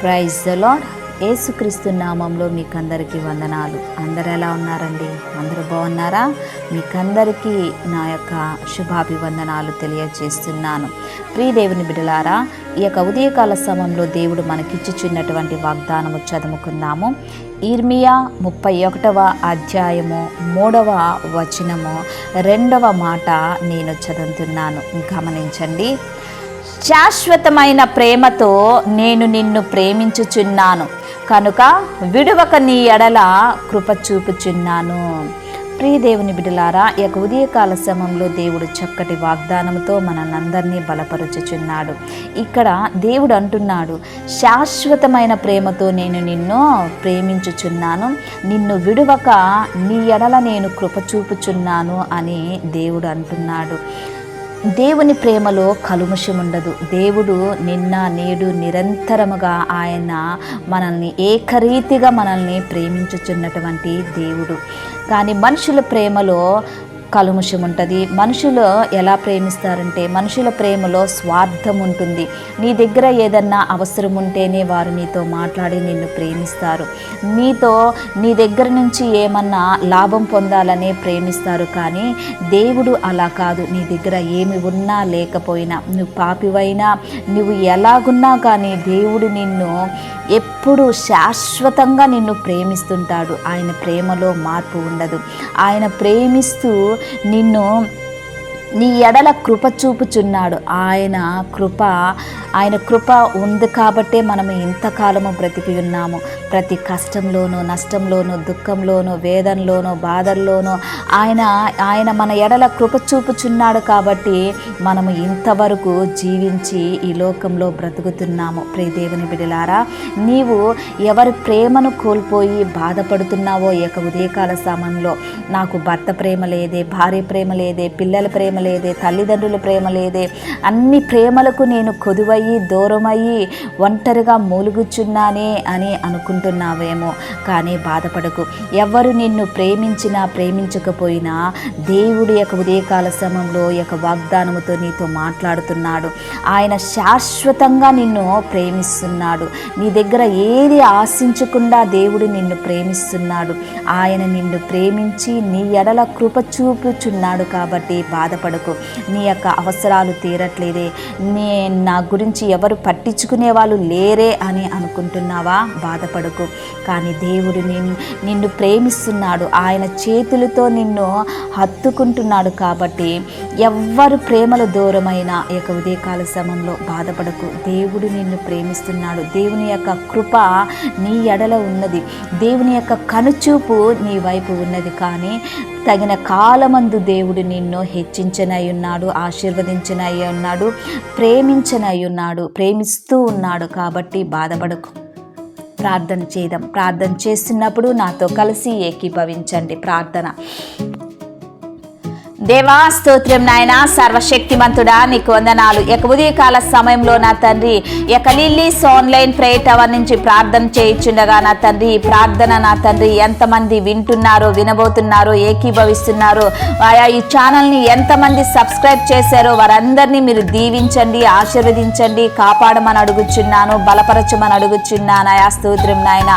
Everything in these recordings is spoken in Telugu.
ప్రైజ్ ద లాడ్ ఏసుక్రీస్తు నామంలో మీకు అందరికీ వందనాలు. అందరు ఎలా ఉన్నారండి? అందరూ బాగున్నారా? మీకందరికీ నా యొక్క శుభాభివందనాలు తెలియజేస్తున్నాను. ప్రియ దేవుని బిడలారా ఈ యొక్క ఉదయకాల సమయంలో దేవుడు మనకిచ్చుచున్నటువంటి వాగ్దానము చదువుకుందాము. ఇర్మియా ముప్పై ఒకటవ అధ్యాయము మూడవ వచనము రెండవ మాట నేను చదువుతున్నాను. గమనించండి. శాశ్వతమైన ప్రేమతో నేను నిన్ను ప్రేమించుచున్నాను. కనుక విడువక నీ ఎడల కృప చూపుచున్నాను. ప్రియదేవుని బిడలారా ఈ యొక్క ఉదయకాల సమయంలో దేవుడు చక్కటి వాగ్దానంతో మనల్నందరినీ బలపరుచుచున్నాడు. ఇక్కడ దేవుడు అంటున్నాడు శాశ్వతమైన ప్రేమతో నేను నిన్ను ప్రేమించుచున్నాను. నిన్ను విడువక నీ ఎడల నేను కృప చూపుచున్నాను అని దేవుడు అంటున్నాడు. దేవుని ప్రేమలో కలుముషం ఉండదు దేవుడు నిన్న నేడు నిరంతరముగా ఆయన మనల్ని ఏకరీతిగా మనల్ని ప్రేమించుచున్నటువంటి దేవుడు. కానీ మనుషుల ప్రేమలో కలుముషం ఉంటుంది. మనుషులు ఎలా ప్రేమిస్తారంటే మనుషుల ప్రేమలో స్వార్థం ఉంటుంది. నీ దగ్గర ఏదన్నా అవసరం ఉంటేనే వారు నీతో మాట్లాడి నిన్ను ప్రేమిస్తారు. నీతో నీ దగ్గర నుంచి ఏమన్నా లాభం పొందాలనే ప్రేమిస్తారు కానీ దేవుడు అలా కాదు. నీ దగ్గర ఏమి ఉన్నా లేకపోయినా నువ్వు పాపివైనా నువ్వు ఎలాగున్నా కానీ దేవుడు నిన్ను ఎప్పుడు శాశ్వతంగా నిన్ను ప్రేమిస్తుంటాడు. ఆయన ప్రేమలో మార్పు ఉండదు. ఆయన ప్రేమిస్తూ నిన్ను నీ ఎడల కృప చూపుచున్నాడు. ఆయన కృప ఆయన కృప ఉంది కాబట్టే మనం ఇంతకాలము బ్రతికి ఉన్నాము. ప్రతి కష్టంలోనూ నష్టంలోనూ దుఃఖంలోనూ వేదనలోనూ బాధల్లోనూ ఆయన ఆయన మన ఎడల కృప చూపుచున్నాడు కాబట్టి మనము ఇంతవరకు జీవించి ఈ లోకంలో బ్రతుకుతున్నాము. ప్రియదేవుని బిడలారా నీవు ఎవరి ప్రేమను కోల్పోయి బాధపడుతున్నావో ఈ యొక్క ఉదయకాల సమయంలో నాకు భర్త ప్రేమ లేదే భార్య ప్రేమ లేదే పిల్లల ప్రేమ లేదే తల్లిదండ్రుల ప్రేమ లేదే అన్ని ప్రేమలకు నేను కొదువయ్యి దూరమయ్యి ఒంటరిగా మూలుగుచున్నానే అని అనుకుంటున్నావేమో. కానీ బాధపడకు. ఎవరు నిన్ను ప్రేమించినా ప్రేమించకపోయినా దేవుడి యొక్క ఉదయకాల సమయంలో యొక్క వాగ్దానముతో నీతో మాట్లాడుతున్నాడు. ఆయన శాశ్వతంగా నిన్ను ప్రేమిస్తున్నాడు. నీ దగ్గర ఏది ఆశించకుండా దేవుడు నిన్ను ప్రేమిస్తున్నాడు. ఆయన నిన్ను ప్రేమించి నీ ఎడల కృప చూపుచున్నాడు కాబట్టి బాధపడకు నీ యొక్క అవసరాలు తీరట్లేదే. నీ నా గురించి ఎవరు పట్టించుకునే వాళ్ళు లేరే అని అనుకుంటున్నావా? బాధపడకు. కానీ దేవుడు నిన్ను నిన్ను ప్రేమిస్తున్నాడు. ఆయన చేతులతో నిన్ను హత్తుకుంటున్నాడు కాబట్టి ఎవ్వరు ప్రేమల దూరమైన యొక్క ఉదయకాల సమయంలో బాధపడకు. దేవుడు నిన్ను ప్రేమిస్తున్నాడు. దేవుని యొక్క కృప నీ ఎడల ఉన్నది. దేవుని యొక్క కనుచూపు నీ వైపు ఉన్నది. కానీ తగిన కాలమందు దేవుడు నిన్ను హెచ్చించనై ఉన్నాడు ఆశీర్వదించనై ఉన్నాడు ప్రేమించనై ఉన్నాడు ప్రేమిస్తూ ఉన్నాడు కాబట్టి బాధపడకు. ప్రార్థన చేద్దాం. ప్రార్థన చేస్తున్నప్పుడు నాతో కలిసి ఏకీభవించండి. ప్రార్థన. దేవా స్తోత్రం నాయన సర్వశక్తిమంతుడా నీకు వందనాలు. ఇక కాల సమయంలో నా తండ్రి ఎకలిల్లీస్ ఆన్లైన్ ప్రేయర్ టవర్ నుంచి ప్రార్థన చేయించుండగా నా తండ్రి ఈ ప్రార్థన నా తండ్రి ఎంతమంది వింటున్నారో వినబోతున్నారో ఏకీభవిస్తున్నారో ఆయా ఈ ఛానల్ని ఎంతమంది సబ్స్క్రైబ్ చేశారో వారందరినీ మీరు దీవించండి ఆశీర్వదించండి కాపాడమని అడుగుచున్నాను బలపరచమని అడుగుచున్నాను. ఆయా స్తోత్రం నాయన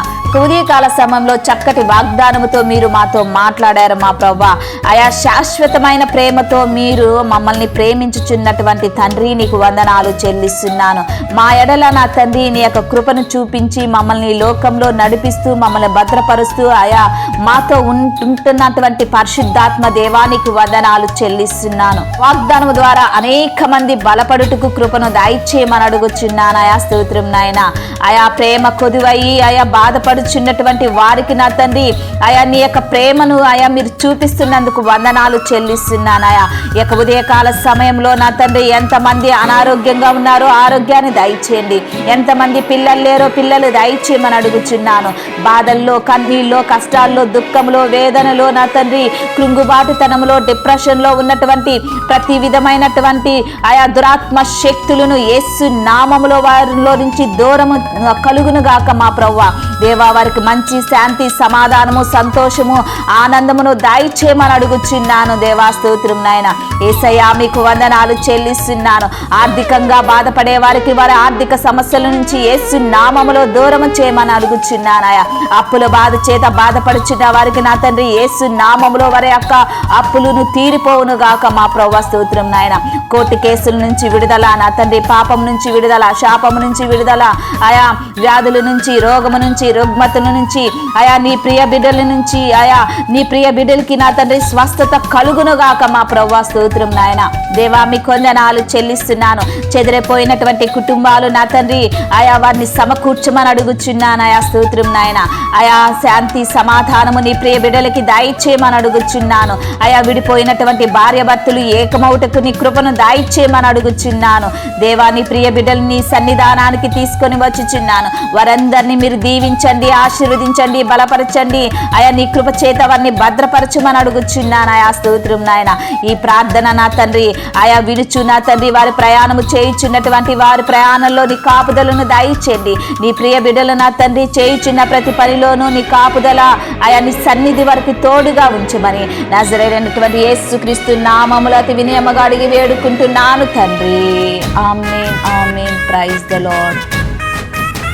కాల సమయంలో చక్కటి వాగ్దానముతో మీరు మాతో మాట్లాడారు మా ప్రభా ఆయా శాశ్వతమైన ప్రేమతో మీరు మమ్మల్ని ప్రేమించుచున్నటువంటి తండ్రి నీకు వందనాలు చెల్లిస్తున్నాను. మా ఎడల నా తండ్రి నీ యొక్క కృపను చూపించి మమ్మల్ని లోకంలో నడిపిస్తూ మమ్మల్ని భద్రపరుస్తూ ఆయా మాతో ఉంటున్నటువంటి పరిశుద్ధాత్మ దేవానికి వందనాలు చెల్లిస్తున్నాను. వాగ్దానం ద్వారా అనేక మంది బలపడుటకు కృపను దయచేయమని అడుగుచున్నాను. ఆయా స్తోత్రం నాయన. ఆయా ప్రేమ కొదువయ్యి ఆయా బాధపడుచున్నటువంటి వారికి నా తండ్రి ఆయా నీ యొక్క ప్రేమను ఆయా మీరు చూపిస్తున్నందుకు వందనాలు చెల్లిస్తున్నాను. ప్రార్థిస్తున్నానయా ఇక ఉదయకాల సమయంలో నా తండ్రి ఎంతమంది అనారోగ్యంగా ఉన్నారో ఆరోగ్యాన్ని దయచేయండి. ఎంతమంది పిల్లలు లేరో పిల్లలు దయచేయమని అడుగుచున్నాను. బాధల్లో కన్నీళ్ళలో కష్టాల్లో దుఃఖంలో వేదనలో నా తండ్రి కృంగుబాటుతనంలో డిప్రెషన్లో ఉన్నటువంటి ప్రతి విధమైనటువంటి ఆయా దురాత్మ శక్తులను ఏసు నామములో వారిలో నుంచి దూరము కలుగును గాక మా ప్రవ్వ. దేవా వారికి మంచి శాంతి సమాధానము సంతోషము ఆనందమును దయచేయమని అడుగుచున్నాను. దేవా స్తోత్రం నాయన. ఏసయ్యా మీకు వందనాలు చెల్లిస్తున్నాను. ఆర్థికంగా బాధపడే వారికి వారి ఆర్థిక సమస్యల నుంచి ఏసు నామములో దూరం చేయమని అడుగుచున్నానయా అప్పుల బాధ చేత బాధపడుచున్న వారికి నా తండ్రి ఏసు నామములో వారి యొక్క అప్పులను తీరిపోవును గాక మా ప్రభు స్తోత్రం నాయన. కోర్టు కేసుల నుంచి విడుదల నా తండ్రి పాపం నుంచి విడుదల శాపం నుంచి విడుదల ఆయా వ్యాధుల నుంచి రోగము నుంచి రుగ్మతుల నుంచి ఆయా నీ ప్రియ బిడ్డల నుంచి ఆయా నీ ప్రియ బిడ్డలకి నా తండ్రి స్వస్థత కలుగునుగాక మా ప్రవ్వా స్తోత్రం నాయన. దేవా మీ కొందనాలు చెల్లిస్తున్నాను. చెదిరిపోయినటువంటి కుటుంబాలు నా తండ్రి ఆయా వారిని సమకూర్చమని అడుగుచున్నాను ఆయా స్తోత్రం నాయన. ఆయా శాంతి సమాధానము నీ ప్రియ బిడ్డలకి దాయిచ్చేయమని అడుగుచున్నాను. ఆయా విడిపోయినటువంటి భార్య భర్తలు ఏకమౌటకు నీ కృపను దాయిచ్చేయమని అడుగుచున్నాను. దేవా నీ ప్రియ బిడ్డలు నీ సన్నిధానానికి తీసుకొని వచ్చుచున్నాను. వారందరినీ మీరు దీవించండి ఆశీర్వదించండి బలపరచండి. ఆయా నీ కృప చేత వారిని భద్రపరచమని అడుగుచున్నాను ఆయా స్తోత్రం నాయన. ఈ ప్రార్థన నా తండ్రి. ఆయా వినుచు నా తండ్రి. వారి ప్రయాణము చేయుచున్నటువంటి వారి ప్రయాణంలో నీ కాపుదలను దయచేయండి. నీ ప్రియ బిడ్డలు నా తండ్రి చేయుచున్న ప్రతి పనిలోనూ నీ కాపుదల ఆయా నీ సన్నిధి వరకు తోడుగా ఉంచమని నజరైనటువంటి యేసుక్రీస్తు నామములు అతి వినియమగా అడిగి వేడుకుంటున్నాను తండ్రి. Amen amen. Praise the Lord